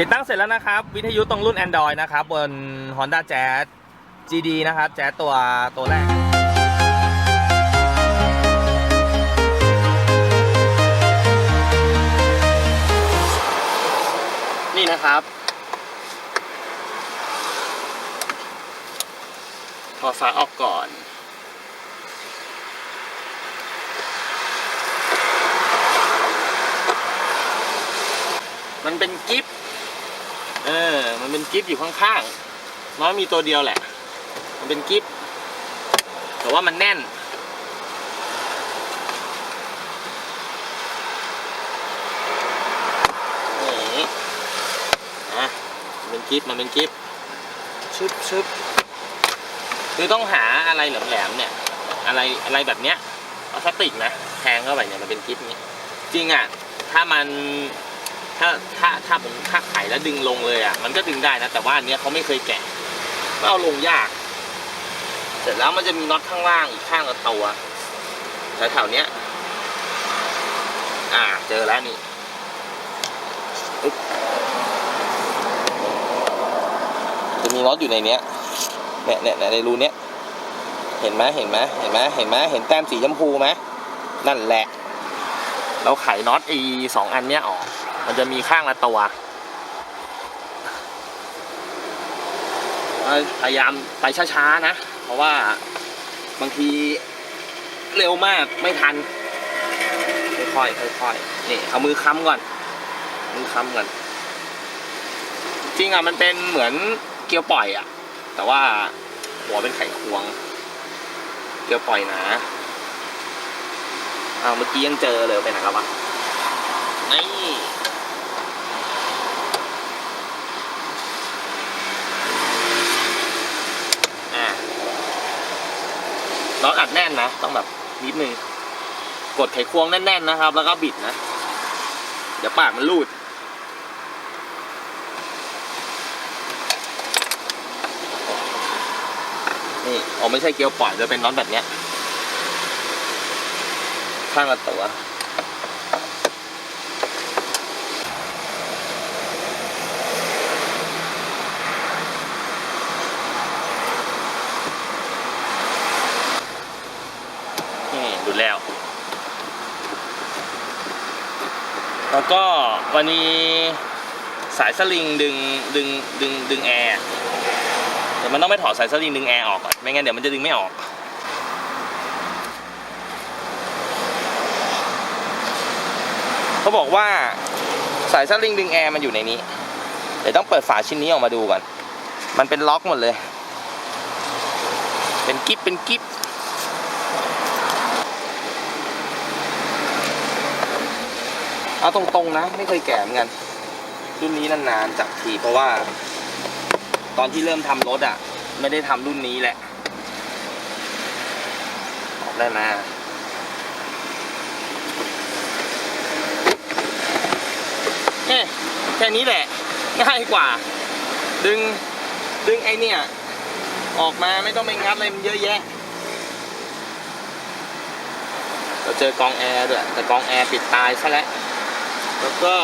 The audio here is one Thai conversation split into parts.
ติดตั้งเสร็จแล้วนะครับ วิทยุตรงรุ่น Android นะครับ บน Honda Jazz GD นะครับ แจ๊สตัวตัวแรกนี่นะครับ ถอดฝาออกก่อน มันเป็นกิฟต์ เออ มันเป็นกิฟต์อยู่ข้างๆน้อยมีตัวเดียวแหละ มันเป็นกิฟต์แต่ว่ามันแน่น นี่นะเป็นกิฟต์มันเป็นกิฟต์ชึบชึบคือต้องหาอะไรแหลมๆเนี่ย อะไรอะไรแบบเนี้ยพลาสติกนะแทงเข้าไปเนี่ยมันเป็นกิฟต์นี้ จริงอะ ถ้ามัน ถ้าถ้าถ้าผมถ้าไขแล้วดึงลงเลยอะ มันก็ดึงได้นะ แต่ว่าอันเนี้ยเขาไม่เคยแกะก็เอาลงยาก เสร็จแล้วมันจะมีน็อตข้างล่างอีกข้างละตัวแถวๆเนี้ย อ่า เจอแล้วนี่จะมีน็อตอยู่ในเนี้ยเนี่ยเนี่ยในรูเนี้ย เห็นไหมเห็นไหมเห็นไหมเห็นไหมเห็นแต้มสีชมพูไหมนั่นแหละ เราไขน็อตอีสองอันเนี้ยออก มันจะมีข้างละตัวพยายามไปช้าๆนะ เพราะว่าบางทีเร็วมากไม่ทัน ค่อยๆค่อยๆนี่เอามือค้ำก่อน มือค้ำก่อน จริงอะมันเป็นเหมือนเกียวปล่อยอะ แต่ว่าหัวเป็นไขควง เกียวปล่อยหนะอ้าวเมื่อกี้ยังเจอเลยไปไหนแล้ววะนี่อะ น็อตอัดแน่นนะ ต้องแบบนิดนึง กดไขควงแน่นๆนะครับ แล้วก็บิดนะ เดี๋ยวปากมันรูด นี่อ๋อไม่ใช่เกียวปล่อยจะเป็นน็อตแบบเนี้ย ข้างละตัว นี่ดูแล้ว แล้วก็ วันนี้สายสลิงดึงดึงดึงดึงแอร์เดี๋ยวมันต้องไปถอดสายสลิงดึงแอร์ออกก่อนไม่งั้นเดี๋ยวมันจะดึงไม่ออกเขาบอกว่าสายสลิงดึงแอร์มันอยู่ในนี้เดี๋ยวต้องเปิดฝาชิ้นนี้ออกมาดูก่อน มันเป็นล็อกหมดเลย เป็นกิ๊บเป็นกิ๊บ เอาตรงๆนะ ไม่เคยแก่เหมือนกัน รุ่นนี้นานๆจากทีเพราะว่า ตอนที่เริ่มทำรถอะ ไม่ได้ทำรุ่นนี้แหละ ออกได้มาเอ๊ะแค่นี้แหละ ง่ายกว่า ดึงดึงไอเนี่ย ออกมาไม่ต้องไปงัดอะไรมันเยอะแยะเราเจอกองแอร์ด้วย แต่กองแอร์ปิดตายซะแล้ว แล้วก็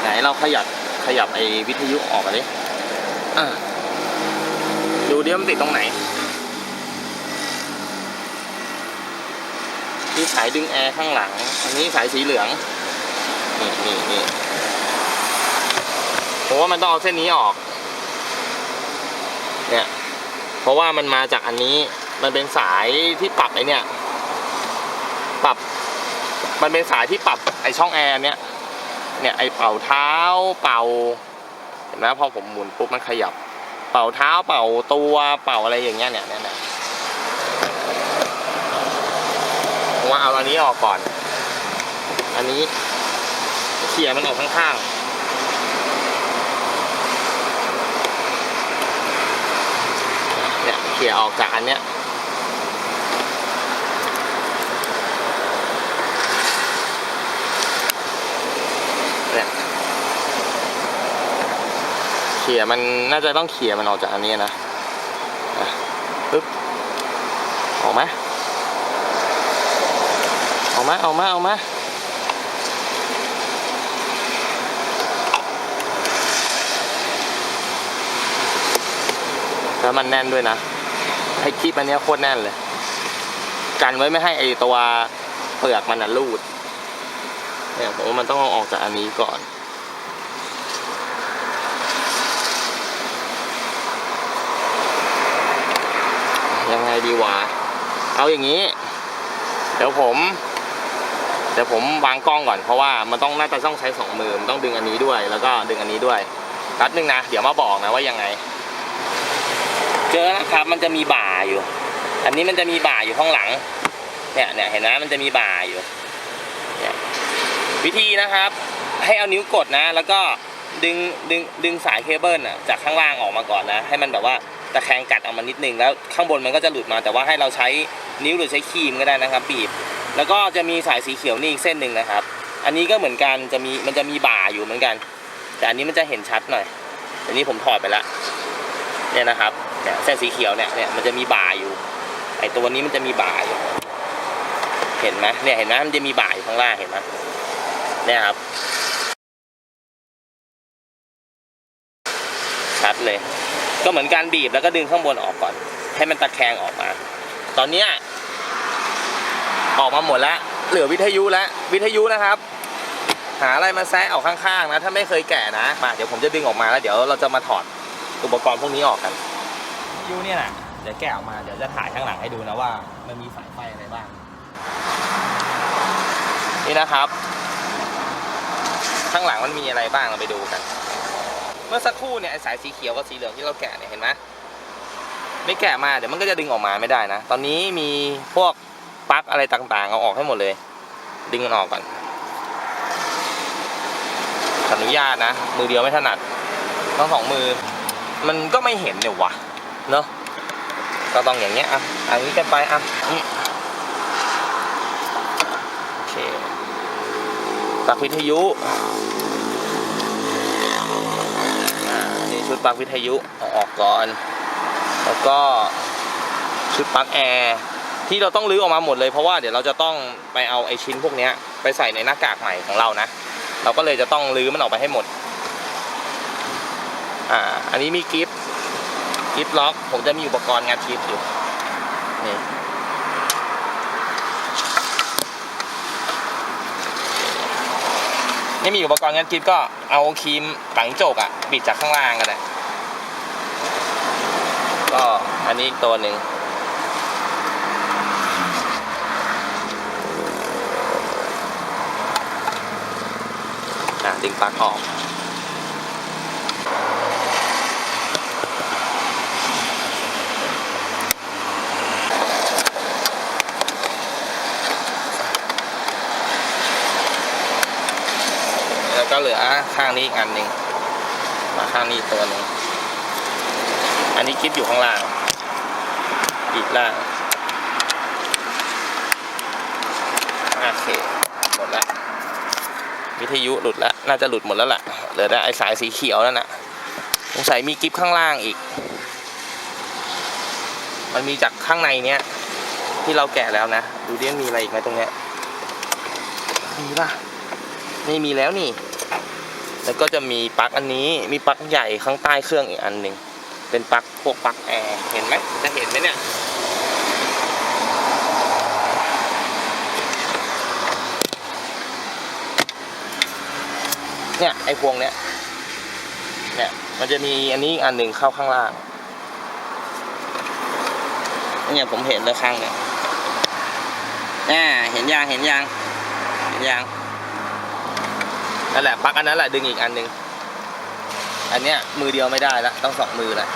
ไหนเราขยับขยับไอ้วิทยุออกมาดิอะดูดิว่ามันติดตรงไหน นี่สายดึงแอร์ข้างหลัง อันนี้สายสีเหลือง นี่นี่นี่ผมว่ามันต้องเอาเส้นนี้ออก เนี่ย เพราะว่ามันมาจากอันนี้ มันเป็นสายที่ปรับไอเนี่ยปรับ มันเป็นสายที่ปรับไอช่องแอร์เนี่ยเนี่ยไอเป่าเท้าเป่าเห็นไหมพอผมหมุนปุ๊บมันขยับ เป่าเท้าเป่าตัวเป่าอะไรอย่างเงี้ยเนี่ยเนี่ยเนี่ยผมว่าเอาอันนี้ออกก่อน อันนี้เขี่ยมันออกข้างๆเนี่ยเขี่ยออกจากอันเนี้ยเนี่ย ขี่ยมันน่าจะต้องเขี่ยมันออกจากอันนี้นะปึ๊บออกมาออกมาออกมาออกมาแล้วมันแน่นด้วยนะไอ้คลิปอันนี้โคตรแน่นเลย กันไว้ไม่ให้ไอ้ตัวเปลือกมันนะรูดเนี่ยผมว่ามันต้องเอาออกจากอันนี้ก่อน ดีวะเอาอย่างนี้ เดี๋ยวผมเดี๋ยวผมวางกล้องก่อนเพราะว่ามันต้องน่าจะต้องใช้สองมือมันต้องดึงอันนี้ด้วย แล้วก็ดึงอันนี้ด้วยแป๊บนึงนะเดี๋ยวมาบอกนะว่ายังไง เจอนะครับมันจะมีบ่าอยู่ อันนี้มันจะมีบ่าอยู่ข้างหลัง เนี่ยเนี่ยเห็นไหมมันจะมีบ่าอยู่เนี่ยวิธีนะครับ ให้เอานิ้วกดนะ แล้วก็ดึงดึงดึงสายเคเบิลน่ะจากข้างล่างออกมาก่อนนะ ให้มันแบบว่า ตะแคงกัดออกมานิดนึงแล้วข้างบนมันก็จะหลุดมา แต่ว่าให้เราใช้นิ้วหรือใช้ครีมก็ได้นะครับบีบ แล้วก็จะมีสายสีเขียวนี่อีกเส้นหนึ่งนะครับ อันนี้ก็เหมือนกันจะมีมันจะมีบ่าอยู่เหมือนกัน แต่อันนี้มันจะเห็นชัดหน่อยอันนี้ผมถอดไปละเนี่ยนะครับเนี่ยเส้นสีเขียวเนี่ยเนี่ยมันจะมีบ่าอยู่ไอตัวนี้มันจะมีบ่าอยู่เห็นไหมเนี่ยเห็นไหมมันจะมีบ่าอยู่ข้างล่างเห็นไหมเนี่ยครับชัดเลย ก็เหมือนการบีบแล้วก็ดึงข้างบนออกก่อน ให้มันตะแคงออกมา ตอนเนี้ยออกมาหมดแล้ว เหลือวิทยุแล้ววิทยุนะครับ หาอะไรมาแซะออกข้างๆนะ ถ้าไม่เคยแกะนะมาเดี๋ยวผมจะดึงออกมาแล้วเดี๋ยวเราจะมาถอดอุปกรณ์พวกนี้ออกกันวิทยุเนี่ยนะเดี๋ยวแกะออกมาเดี๋ยวจะถ่ายข้างหลังให้ดูนะว่า มันมีสายไฟอะไรบ้าง นี่นะครับ ข้างหลังมันมีอะไรบ้างเราไปดูกันเมื่อสักครู่เนี่ยไอสายสีเขียวกับสีเหลืองที่เราแกะเนี่ยเห็นไหมไม่แกะมาเดี๋ยวมันก็จะดึงออกมาไม่ได้นะ ตอนนี้มีพวกปลั๊กอะไรต่างๆเอาออกให้หมดเลย ดึงมันออกก่อนขออนุญาตนะ มือเดียวไม่ถนัดต้องสองมือ มันก็ไม่เห็นเนี่ยวะเนอะก็ต้องอย่างเงี้ยอะอันนี้กันไปอะนี่โอเคปลั๊กวิทยุ อ่านี่ชุด ปลั๊กวิทยุเอาออกก่อน แล้วก็ชุดปลั๊กแอร์ที่เราต้องรื้อออกมาหมดเลยเพราะว่าเดี๋ยวเราจะต้องไปเอาไอชิ้นพวกนี้ไปใส่ในหน้ากากใหม่ของเรานะ เราก็เลยจะต้องรื้อมันออกไปให้หมด อ่า อันนี้มีกิฟต์กิฟต์ล็อก ผมจะมีอุปกรณ์งานกิฟต์อยู่ นี่นี่มีอุปกรณ์งานกิฟต์ก็เอาครีมฝังโจกอะบิดจากข้างล่างก็ได้ ก็อันนี้อีกตัวหนึ่งอะดึงปลั๊กออกแล้วก็เหลือข้างนี้อีกอันหนึ่งมาข้างนี้ตัวหนึ่ง อันนี้คลิปอยู่ข้างล่างอีกล่างโอเคหมดละวิทยุหลุดล้วน่าจะหลุดหมดแล้วล่ะเหลือแต่ไอสายสีเขียวนั่นน่ะสงสัยมีกิฟข้างล่างอีก มันมีจากข้างในเนี้ยที่เราแกะแล้วนะ ดูดิมีอะไรอีกไหมตรงเนี้ยมีป่ะนี่มีแล้วนี่ แล้วก็จะมีปลั๊กอันนี้มีปลั๊กใหญ่ข้างใต้เครื่องอีกอันหนึ่ง เป็นปลั๊กพวกปลั๊กแอร์เห็นไหมจะเห็นไหมเนี่ยเนี่ยไอ้พวงเนี้ยเนี่ยมันจะมีอันนี้อันหนึ่งเข้าข้างล่างเนี่ยผมเห็นเลยข้างเนี่ยอ่าเห็นยางเห็นยางเห็นยางนั่นแหละปลั๊กอันนั้นแหละดึงอีกอันหนึ่งอันเนี้ยมือเดียวไม่ได้ละต้องสองมือแหละ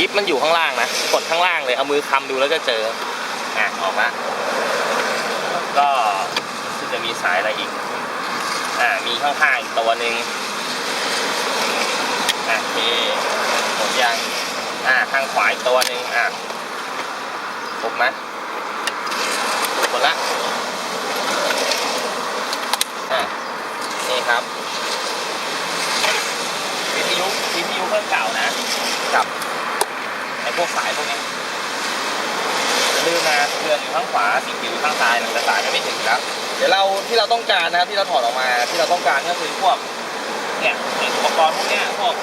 กิฟมันอยู่ข้างล่างนะ กดข้างล่างเลย เอามือคำดูแล้วจะเจอ อะ ออกมาแล้วก็จะมีสายอะไรอีก อ่า มีข้างๆอีกตัวหนึ่งอะโอเคหมดยังอ่า ข้างขวาอีกตัวหนึ่งอะครบไหมหมดละ อะ นี่ครับวิทยุวิทยุเครื่องเก่านะกับ วกสายพวกนี้ลืมนะเรือนอยู่ข้างขวาสีเขียวอยู่ข้างซ้ายนะแต่สายมันไม่ถึงแล้วเดี๋ยวเราที่เราต้องการนะครับที่เราถอดออกมาที่เราต้องการก็คือพวกเนี่ยอุปกรณ์พวกเนี้ยพวก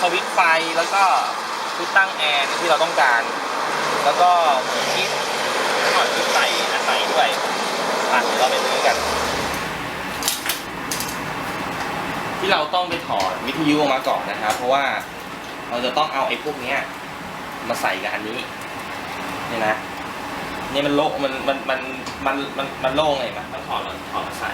สวิตช์ไฟแล้วก็ชุดตั้งแอร์ที่เราต้องการ แล้วก็คิดถอดชุดใส่อันไหนด้วยอะเดี๋ยวเราไปซื้อกัน ที่เราต้องไปถอดวิทยุออกมาก่อนนะครับ เพราะว่าเราจะต้องเอาไอ้พวกเนี้ย มาใส่กับอันนี้นี่นะนี่มันโล่งมันมันมันมันมันมันโล่งเลยมันต้องถอดมาถอดมาใส่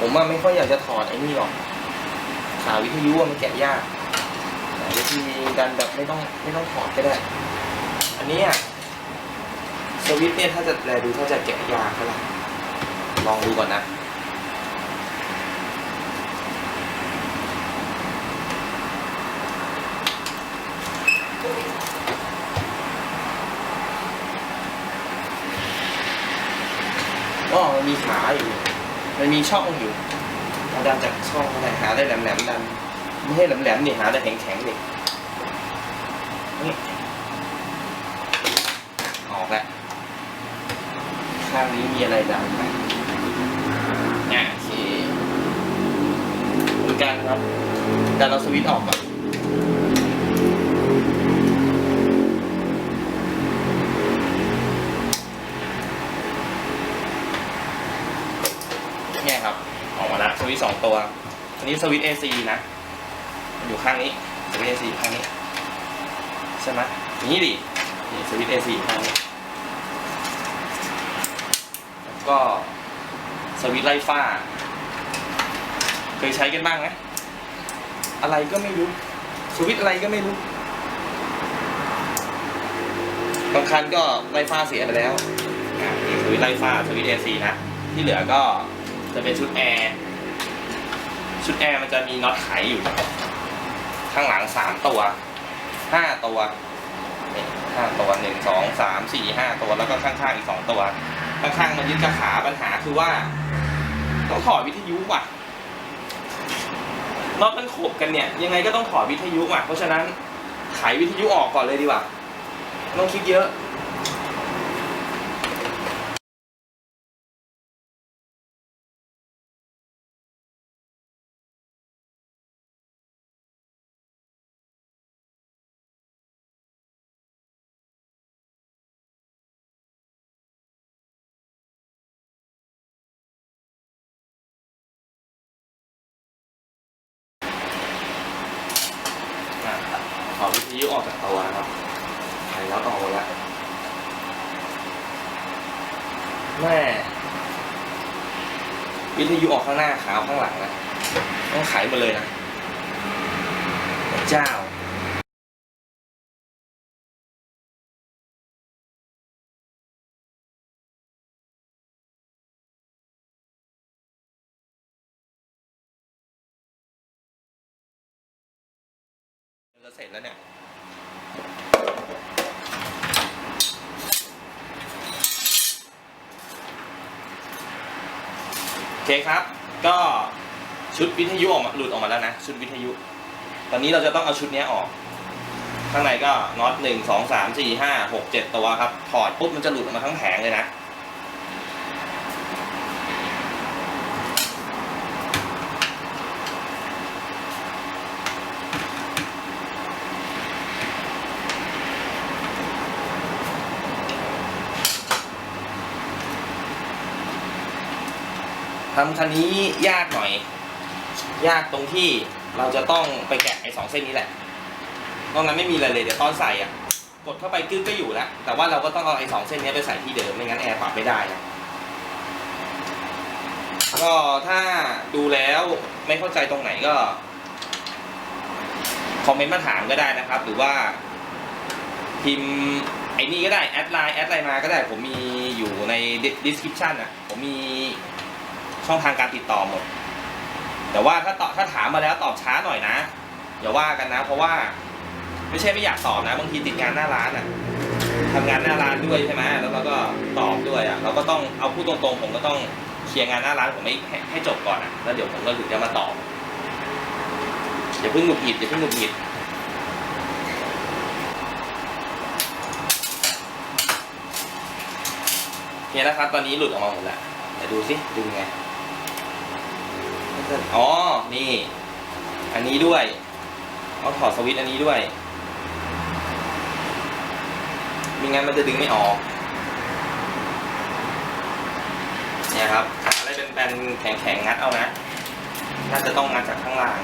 ผมว่าไม่ค่อยอยากจะถอดไอ้นี่หรอกขาวิทยุอะมันแกะยากแต่วิธีการแบบไม่ต้องไม่ต้องถอดก็ได้ อันนี้อะ สวิตช์เนี่ยถ้าจะแลดูถ้าจะแกะยากเท่าไหร่ลองดูก่อนนะก็มันมีขาอยู่ มันมีช่องอยู่เราดันจากช่องอะไรหาได้แหลมๆดัน ไม่ให้แหลมๆนี่หาได้แข็งๆนี่นี่ออกแล้ว ข้างนี้มีอะไรดันไหมอะโอเคเหมือนกันครับดันเราสวิตช์ออกก่อนเนี่ยครับ ออกมาแล้วสวิตช์สองตัว อันนี้สวิตช์ AC นะ อยู่ข้างนี้ สวิตช์ AC ข้างนี้ ใช่ไหมนี้ดิ สวิตช์ AC ข้างนี้ แล้ว ก็สวิตไล่ฟ้า เคยใช้กันบ้างไหมอะไรก็ไม่รู้สวิตอะไรก็ไม่รู้ บางคันก็ไล่ฟ้าเสียไปแล้วสวิตไล่ฟ้าสวิตช์ AC นะ ที่เหลือก็จะเป็นชุดแอร์ชุดแอร์มันจะมีน็อตไขอยู่ ข้างหลังสามตัวห้าตัวห้าตัวหนึ่งสองสามสี่ห้าตัวแล้วก็ข้างๆอีกสองตัว ข้างๆมันยึดกับขาปัญหาคือว่า ต้องถอดวิทยุว่ะนอตมันขบกันเนี่ย ยังไงก็ต้องถอดวิทยุอะ เพราะฉะนั้นไขวิทยุออกก่อนเลยดีกว่า ต้องคิดเยอะ ยุออกจากตัวนะครับไขน็อตออกหมดแล้วแม่วิทยุออกข้างหน้าขาวข้างหลังนะ ต้องไขหมดเลยนะพระเจ้าจะเสร็จแล้วเนี่ย เคครับ ก็ชุดวิทยุออกมาหลุดออกมาแล้วนะ ชุดวิทยุ ตอนนี้เราจะต้องเอาชุดนี้ออก ข้างในก็น็อตหนึ่งสองสามสี่ห้าหกเจ็ดตัวครับ ถอดปุ๊บมันจะหลุดออกมาทั้งแผงเลยนะ ทำคันนี้ยากหน่อย ยากตรงที่เราจะต้องไปแกะไอ้สองเส้นนี้แหละนอกนั้นไม่มีอะไรเลยเดี๋ยวตอนใส่อะ กดเข้าไปกึ้งก็อยู่แล้ว แต่ว่าเราก็ต้องเอาไอ้สองเส้นนี้ไปใส่ที่เดิมไม่งั้นแอร์ปรับไม่ได้นะก็ถ้าดูแล้วไม่เข้าใจตรงไหนก็คอมเมนต์มาถามก็ได้นะครับ หรือว่า พิมพ์ไอ้นี่ก็ได้ แอดไลน์แอดไลน์มาก็ได้ผมมีอยู่ใน description อะ ผมมี ช่องทางการติดต่อหมด แต่ว่าถ้าตอบถ้าถามมาแล้วตอบช้าหน่อยนะอย่าว่ากันนะ เพราะว่า ไม่ใช่ไม่อยากตอบนะ บางทีติดงานหน้าร้านอะทำงานหน้าร้านด้วยใช่ไหมแล้วเราก็ตอบด้วยอะ เราก็ต้องเอาพูดตรงๆ ผมก็ต้องเคลียร์งานหน้าร้านผมให้ให้ให้จบก่อนอะแล้วเดี๋ยวผมก็ถึงจะมาต่ออย่าเพิ่งหงุดหงิดอย่าเพิ่งหงุดหงิดเนี่ยนะครับ ตอนนี้หลุดออกมาหมดแล้วเดี๋ยวดูสิดูไง อ๋อ นี่ อันนี้ด้วยเอาถอดสวิตช์อันนี้ด้วยม่งั้นมันจะดึงไม่ออก เนี่ยครับหาอะไรเป็นแบนแข็งๆงัดเอานะ น่าจะต้องงัดจากข้างล่าง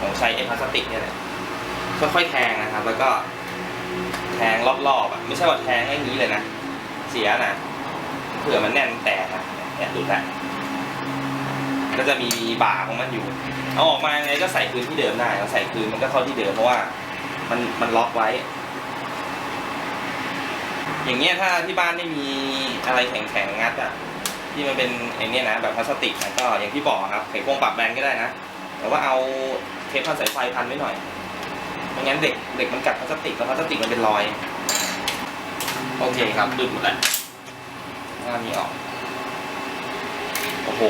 ผมใช้ไอ้พลาสติกเนี่ยแหละค่อยๆแทงนะครับ แล้วก็แทงรอบๆอะ ไม่ใช่ว่าแทงอย่างนี้เลยนะ เสียนะ เผื่อมันแน่นแตกนะเนี่ยดูแลว ก็จะมีบ่าของมันอยู่ เอาออกมาไงก็ใส่คืนที่เดิมได้เราใส่คืนมันก็เข้าที่เดิมเพราะว่า มันมันล็อกไว้ อย่างเงี้ยถ้าที่บ้านไม่มีอะไรแข็งๆงัดอะที่มันเป็นไอ้เนี่ยนะแบบพลาสติกนะก็อย่างที่บอกครับไขควงปรับแบนก็ได้นะแต่ว่าเอาเทปพันสายไฟพันไว้หน่อยไม่งั้นเด็กเด็กมันกัดพลาสติกแล้วพลาสติกมันเป็นรอย โอเคครับดูดหมดแล้วหน้านี้ออก โอ้โห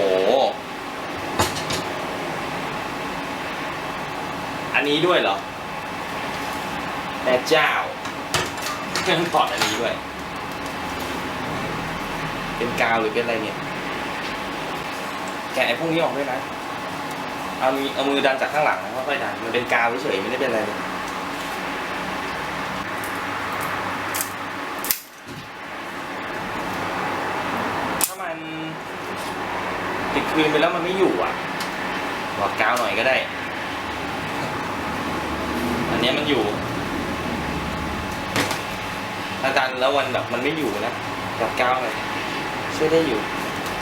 อันนี้ด้วยเหรอแม่เจ้าเครื่องถอดอันนี้ด้วย เป็นกาวหรือเป็นอะไรเนี่ย แกะไอ้พวกนี้ออกด้วยนะ เอามือเอามือดันจากข้างหลังนะค่อยๆดัน มันเป็นกาวเฉยๆไม่ได้เป็นอะไรเลยถ้ามันติดคืนไปแล้วมันไม่อยู่อะบอกกาวหน่อยก็ได้ นี้มันอยู่ถ้าดันแล้ววันแบบมันไม่อยู่นะจับกาวหน่อยช่วยได้อยู่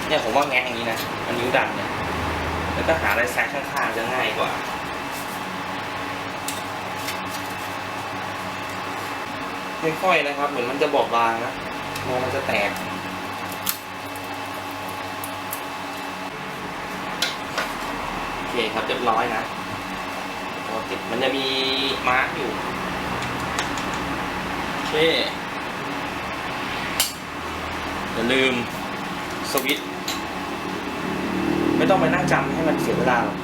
เนี่ยผมว่าแงะอย่างนี้นะอันนิ้วดันเนี่ยแล้วก็หาอะไรแซกข้างๆจะง่ายกว่าค่อยๆนะครับ เหมือนมันจะบอบบางนะมองมันจะแตกโอเคครับเรียบร้อยนะ โอเคมันจะมีมาร์กอยู่ โอเค อย่าลืมสวิตช์ไม่ต้องไปนั่งจำให้มันเสียเวลาหรอก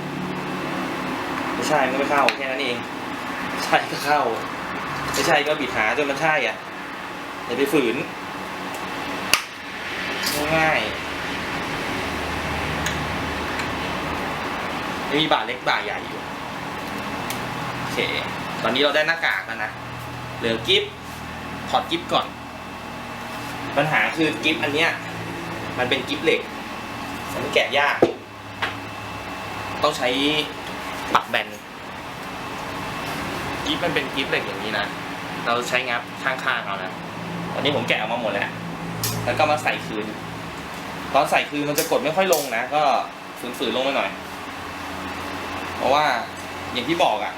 ไม่ใช่มันก็ไม่เข้าแค่นั้นเอง ใช่ก็เข้า ไม่ใช่ก็บิดหาจนมันใช่อะอย่าไปฝืน ง่ายๆมีบ่าเล็กบ่าใหญ่อยู่ เค ตอนนี้เราได้หน้ากากแล้วนะ เหลือกิฟถอดกิฟก่อน ปัญหาคือกิฟอันเนี้ย มันเป็นกิฟเหล็ก มันแกะยาก ต้องใช้ปักแบน กิฟมันเป็นกิฟเหล็กอย่างนี้นะ เราใช้งับข้างๆเอานะ ตอนนี้ผมแกะออกมาหมดแล้ว แล้วก็มาใส่คืน ตอนใส่คืนมันจะกดไม่ค่อยลงนะ ก็ฝืนๆลงไปหน่อย เพราะว่าอย่างที่บอกอะ่ะ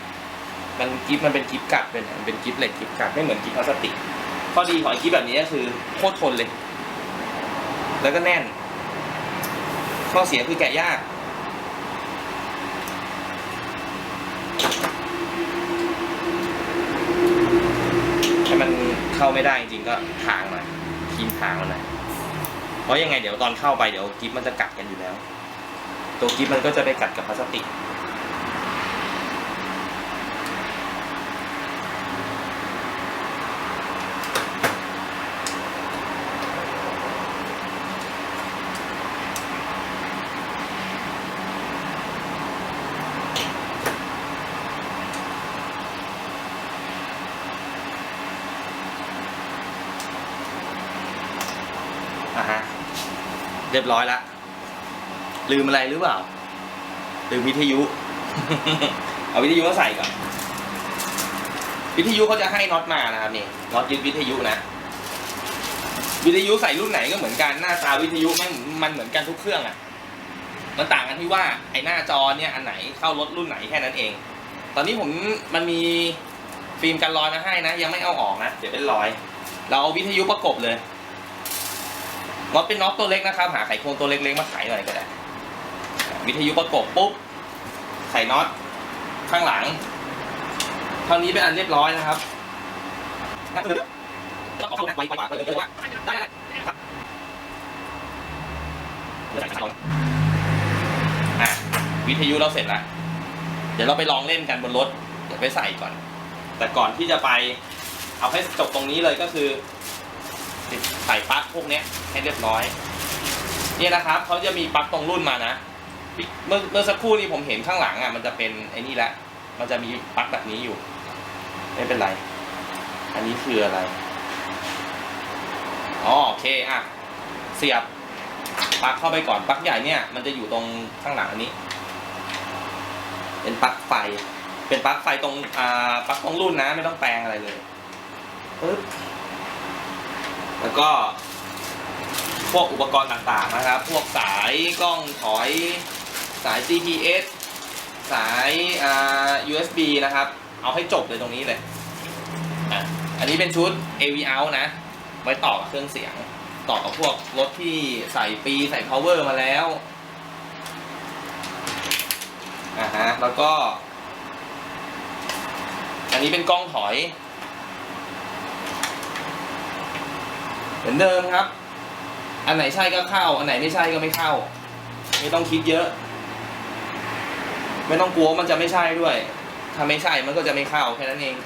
มันกิฟมันเป็นกิฟกัดเป็นมันเป็นกิฟเหล็กกิฟกัดไม่เหมือนกิฟพลาสติกข้อดีของกิฟแบบนี้ก็คือโคตรทนเลย แล้วก็แน่น ข้อเสียคือแกะยาก ถ้ามันเข้าไม่ได้จริงๆก็ทางมาทีมทางมันหน่อยเพราะยังไงเดี๋ยวตอนเข้าไปเดี๋ยวกิฟมันจะกัดกันอยู่แล้ว ตัวกิฟมันก็จะไปกัดกับพลาสติก เรียบร้อยแล้วลืมอะไรหรือเปล่าลืมวิทยุ เอาวิทยุมาใส่ก่อนวิทยุเขาจะให้น็อตมานะครับนี่น็อตยึดวิทยุนะ วิทยุใส่รุ่นไหนก็เหมือนกันหน้าตาวิทยุม่งมันเหมือนกันทุกเครื่องอะ มันต่างกันที่ว่าไอ้หน้าจอเนี่ยอันไหนเข้ารถรุ่นไหนแค่นั้นเอง ตอนนี้ผมมันมีฟิล์มกันรอยมาให้นะ ยังไม่เอาออกนะเดี๋ยวเป็นรอย เราเอาวิทยุประกบเลย น็อตเป็นน็อตตัวเล็กนะครับ หาไขควงตัวเล็กๆมาไขหน่อยก็ได้ วิทยุประกบปุ๊บไขน็อตข้างหลังเท่านี้เป็นอันเรียบร้อยนะครับต้องเอไวกว่าเลยว่าได้อะวิทยุเราเสร็จแล้วเดี๋ยวเราไปลองเล่นกันบนรถ เดี๋ยวไปใส่ก่อน แต่ก่อนที่จะไปเอาให้จบตรงนี้เลยก็คือ ติดใส่ปลั๊กพวกนี้ให้เรียบร้อยเนี่ยนะครับเขาจะมีปลั๊กตรงรุ่นมานะเมื่อเมื่อสักครู่นี้ผมเห็นข้างหลังอะมันจะเป็นไอ้นี่แหละ มันจะมีปลั๊กแบบนี้อยู่ ไม่เป็นไร อันนี้คืออะไรอ๋อโอเคอะเสียบปลั๊กเข้าไปก่อนปลั๊กใหญ่เนี่ย มันจะอยู่ตรงข้างหลังอันนี้ เป็นปลั๊กไฟ เป็นปลั๊กไฟตรงอ่าปลั๊กตรงรุ่นนะ ไม่ต้องแปลงอะไรเลยปึ๊บ แล้วก็พวกอุปกรณ์ต่างๆนะครับ พวกสายกล้องถอยสาย GPS สาย USB นะครับ เอาให้จบเลยตรงนี้เลย อันนี้เป็นชุด AV out นะ ไว้ต่อกับเครื่องเสียง ต่อกับพวกรถที่ใส่ปีใส่ power มาแล้วอ่าฮะ แล้วก็ อันนี้เป็นกล้องถอย เหมือนเดิมครับ อันไหนใช่ก็เข้า อันไหนไม่ใช่ก็ไม่เข้า ไม่ต้องคิดเยอะ ไม่ต้องกลัวมันจะไม่ใช่ด้วย ถ้าไม่ใช่มันก็จะไม่เข้าแค่นั้นเอง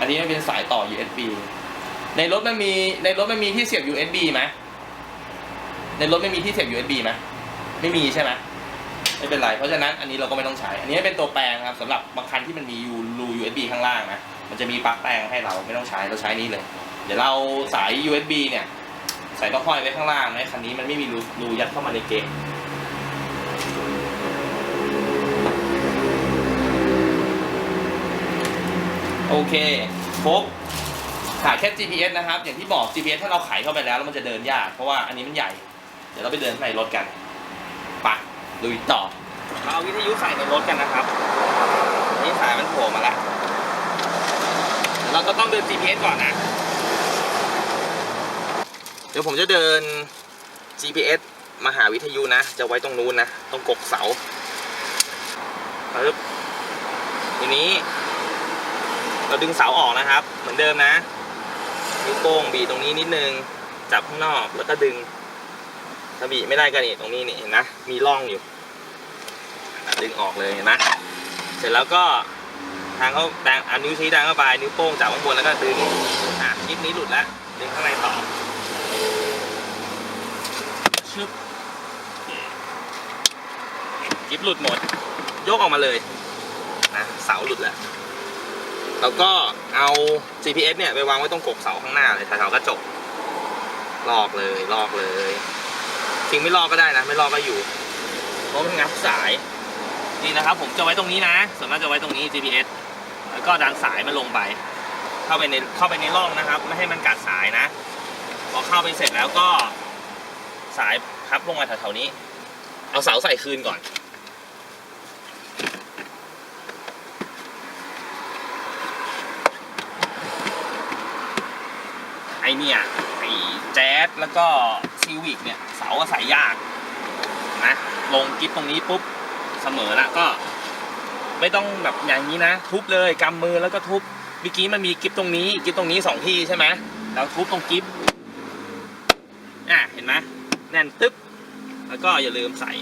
อันนี้มันเป็นสายต่อ USB ในรถมันมีในรถมันมีที่เสียบ USB ไหมในรถไม่มีที่เสียบ USB ไหมไม่มีใช่ไหม ไม่เป็นไรเพราะฉะนั้นอันนี้เราก็ไม่ต้องใช้ อันนี้เป็นตัวแปลงครับสำหรับบางคันที่มันมียูรู USB ข้างล่างนะมันจะมีปลั๊กแปลงให้เราไม่ต้องใช้เราใช้นี้เลย เดี๋ยวเราสาย USB เนี่ยใส่ต้องห้อยไว้ข้างล่างนะคันนี้มันไม่มีรูรูยัดเข้ามาในเกมโอเคครบขาดแค่ GPS นะครับ อย่างที่บอก GPS ถ้าเราไขเข้าไปแล้วแล้วมันจะเดินยาก เพราะว่าอันนี้มันใหญ่ เดี๋ยวเราไปเดินข้างในรถกัน ลุยต่อเราเอาวิทยุใส่ในรถกันนะครับ นี่สายมันโผล่มาแล้วเราก็ต้องเดิน GPS ก่อนนะ เดี๋ยวผมจะเดิน GPS มาหาวิทยุนะ จะไว้ตรงนู้นนะ ตรงกกเสาปึ๊บทีนี้ เราดึงเสาออกนะครับ เหมือนเดิมนะนิ้วโป้งบีตรงนี้นิดนึง จับข้างนอกแล้วก็ดึง ถ้าบีไม่ได้ก็นี่ตรงนี้นี่เห็นนะ มีร่องอยู่ ดึงออกเลยเห็นนะเสร็จแล้วก็ทางเขาแตงเอานิ้วชี้ดังเข้าไป นิ้วโป้งจับข้างบนแล้วก็ดึงอะคลิปนี้หลุดแล้ว ดึงข้างในต่อชึบกิฟหลุดหมด ยกออกมาเลยนะเสาหลุดแล้ว แล้วก็เอา GPS เนี่ย ไปวางไว้ตรงกกเสาข้างหน้าเลยแถวๆกระจกลอกเลยลอกเลย จริงไม่ลอกก็ได้นะ ไม่ลอกก็อยู่เพราะมันงับสายนี่นะครับ ผมจะไว้ตรงนี้นะ ส่วนมากจะไว้ตรงนี้ GPS แล้วก็ดันสายมันลงไป เข้าไปในเข้าไปในร่องนะครับ ไม่ให้มันกัดสายนะ พอเข้าไปเสร็จแล้วก็ สายพับลงมาแถวๆนี้ เอาเสาใส่คืนก่อนไอเนี่ย แจ๊สแล้วก็ซีวิกเนี่ยเสาก็ใส่ยากนะลงกิฟตรงนี้ปุ๊บเสมอละก็ ไม่ต้องแบบอย่างนี้นะ ทุบเลยกำมือแล้วก็ทุบเมื่อกี้มันมีกิฟตรงนี้กิฟตรงนี้สองที่ใช่ไหมเราทุบตรงกิฟอะเห็นไหมแน่นตึ๊บแล้วก็อย่าลืมใส่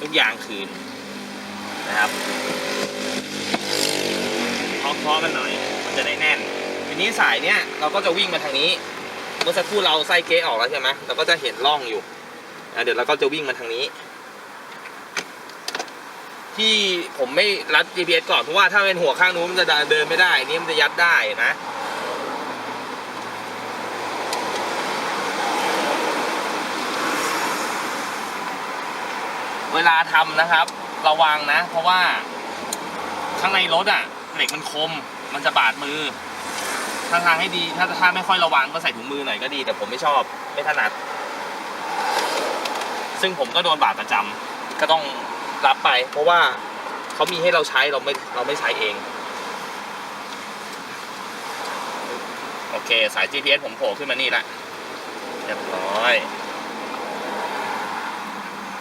ลูกยางคืนนะครับเคาะๆกันหน่อย มันจะได้แน่นทีนี้สายเนี้ยเราก็จะวิ่งมาทางนี้ เมื่อสักครู่เราไส้เก๊ะออกแล้วใช่ไหมเราก็จะเห็นร่องอยู่เดี๋ยวเราก็จะวิ่งมาทางนี้ ที่ผมไม่รัด GPS ก่อนเพราะว่าถ้าเป็นหัวข้างนู้นมันจะเดินไม่ได้นนี้มันจะยัดได้นะเวลาทำนะครับ ระวังนะ เพราะว่าข้างในรถอะเหล็กมันคม มันจะบาดมือ ถ้าทางให้ดีถ้าถ้าไม่ค่อยระวังก็ใส่ถุงมือหน่อยก็ดี แต่ผมไม่ชอบไม่ถนัด ซึ่งผมก็โดนบาดประจำก็ต้องรับไป เพราะว่าเขามีให้เราใช้เราไม่เราไม่ใช้เองโอเค สาย GPS ผมโผล่ขึ้นมานี่ละเรียบร้อย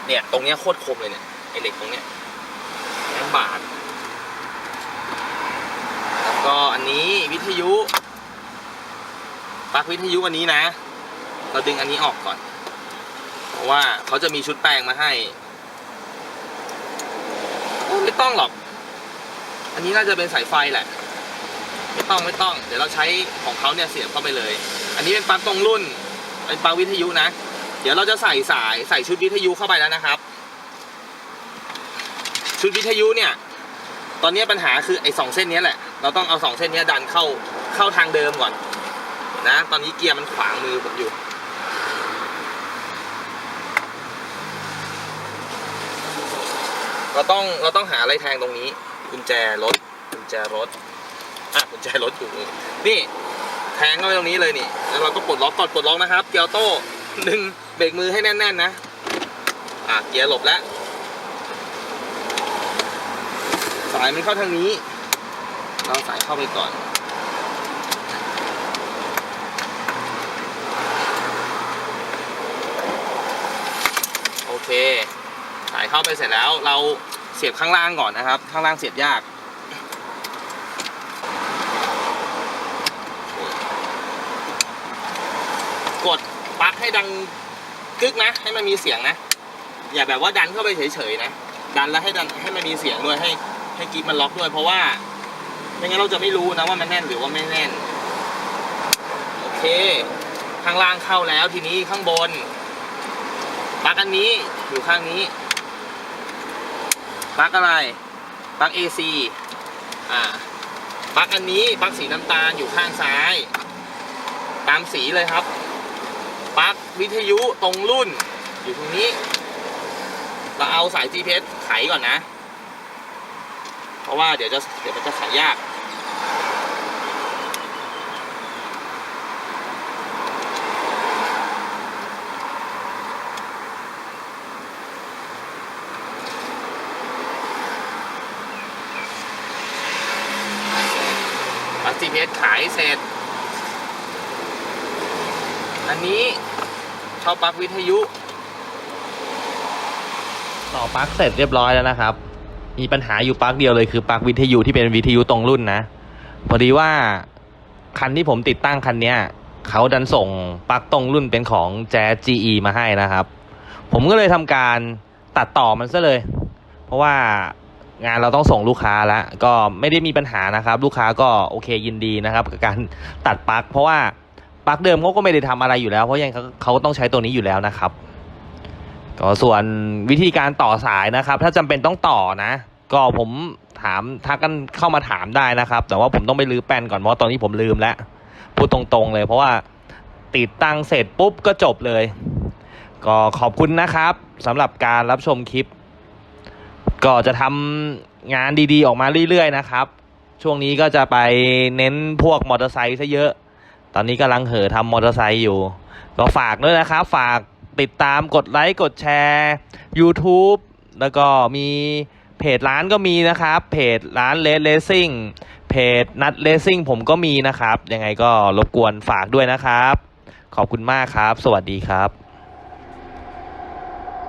เนี่ย ตรงเนี้ยโคตรคมเลยเนี่ยไอเหล็กตรงเนี้ยแม่งบาดก็อันนี้วิทยุ ปลั๊กวิทยุอันนี้นะ เราดึงอันนี้ออกก่อน เพราะว่าเขาจะมีชุดแปลงมาให้โอ้ไม่ต้องหรอก อันนี้น่าจะเป็นสายไฟแหละ ไม่ต้องไม่ต้อง เดี๋ยวเราใช้ของเขาเนี่ยเสียบเข้าไปเลย อันนี้เป็นปลั๊กตรงรุ่น เป็นปลั๊กวิทยุนะ เดี๋ยวเราจะใส่สายใส่ชุดวิทยุเข้าไปแล้วนะครับ ชุดวิทยุเนี่ย ตอนนี้ปัญหาคือไอ้สองเส้นนี้แหละ เราต้องเอาสองเส้นนี้ดันเข้าเข้าทางเดิมก่อน นะ ตอนนี้เกียร์มันขวางมือผมอยู่ เราต้องเราต้องหาอะไรแทงตรงนี้ กุญแจรถ กุญแจรถ อะ กุญแจรถอยู่นี่นี่แทงเข้าไปตรงนี้เลยนี่ แล้วเราก็ปลดล็อกก่อนปลดล็อกนะครับ เกียร์โต้ดึงเบรกมือให้แน่นๆนะ อะ เกียร์หลบแล้วสายมันเข้าทางนี้ เราสายเข้าไปก่อน โอเค สาย เข้าไปเสร็จแล้ว เราเสียบข้างล่างก่อนนะครับ ข้างล่างเสียบยากกดปลั๊กให้ดังกึกนะ ให้มันมีเสียงนะ อย่าแบบว่าดันเข้าไปเฉยๆนะ ดันแล้วให้ดันให้มันมีเสียงด้วยให้ให้กิ๊บมันล็อกด้วยเพราะว่าไม่งั้นเราจะไม่รู้นะว่ามันแน่นหรือว่าไม่แน่น โอเค ข้างล่างเข้าแล้วทีนี้ข้างบนปลั๊กอันนี้อยู่ข้างนี้ ปลั๊กอะไรปลั๊ก AC อ่าปลั๊กอันนี้ปลั๊กสีน้ำตาลอยู่ข้างซ้าย ตามสีเลยครับปลั๊กวิทยุตรงรุ่น อยู่ตรงนี้ เราเอาสาย GPS ไขก่อนนะ เพราะว่าเดี๋ยวจะเดี๋ยวมันจะไขยาก GPS ขายเสร็จ อันนี้ชอบปลั๊กวิทยุ ต่อปลั๊กเสร็จเรียบร้อยแล้วนะครับ มีปัญหาอยู่ปลั๊กเดียวเลยคือปลั๊กวิทยุที่เป็นวิทยุตรงรุ่นนะ พอดีว่าคันที่ผมติดตั้งคันเนี้ยเขาดันส่งปลั๊กตรงรุ่นเป็นของ Jazz GE มาให้นะครับ ผมก็เลยทำการตัดต่อมันซะเลย เพราะว่า งานเราต้องส่งลูกค้าแล้วก็ไม่ได้มีปัญหานะครับ ลูกค้าก็โอเคยินดีนะครับกับการตัดปลั๊กเพราะว่าปลั๊กเดิมเขาก็ไม่ได้ทำอะไรอยู่แล้ว เพราะยังเขาเขาต้องใช้ตัวนี้อยู่แล้วนะครับก็ส่วนวิธีการต่อสายนะครับ ถ้าจำเป็นต้องต่อนะ ก็ผมถามทักกันเข้ามาถามได้นะครับ แต่ว่าผมต้องไปรื้อแป้นก่อนเพราะตอนนี้ผมลืมแล้วพูดตรงๆเลย เพราะว่าติดตั้งเสร็จปุ๊บก็จบเลย ก็ขอบคุณนะครับสำหรับการรับชมคลิป ก็จะทำงานดีๆ ออกมาเรื่อยๆนะครับ ช่วงนี้ก็จะไปเน้นพวกมอเตอร์ไซค์ซะเยอะ ตอนนี้กำลังเห่อทำมอเตอร์ไซค์อยู่ ก็ฝากด้วยนะครับ ฝากติดตามกดไลค์ กดแชร์ YouTube แล้วก็มีเพจร้านก็มีนะครับ เพจร้านเลสเลสซิ่งเพจนัดเลสซิ่งผมก็มีนะครับ ยังไงก็รบกวนฝากด้วยนะครับ ขอบคุณมากครับ สวัสดีครับ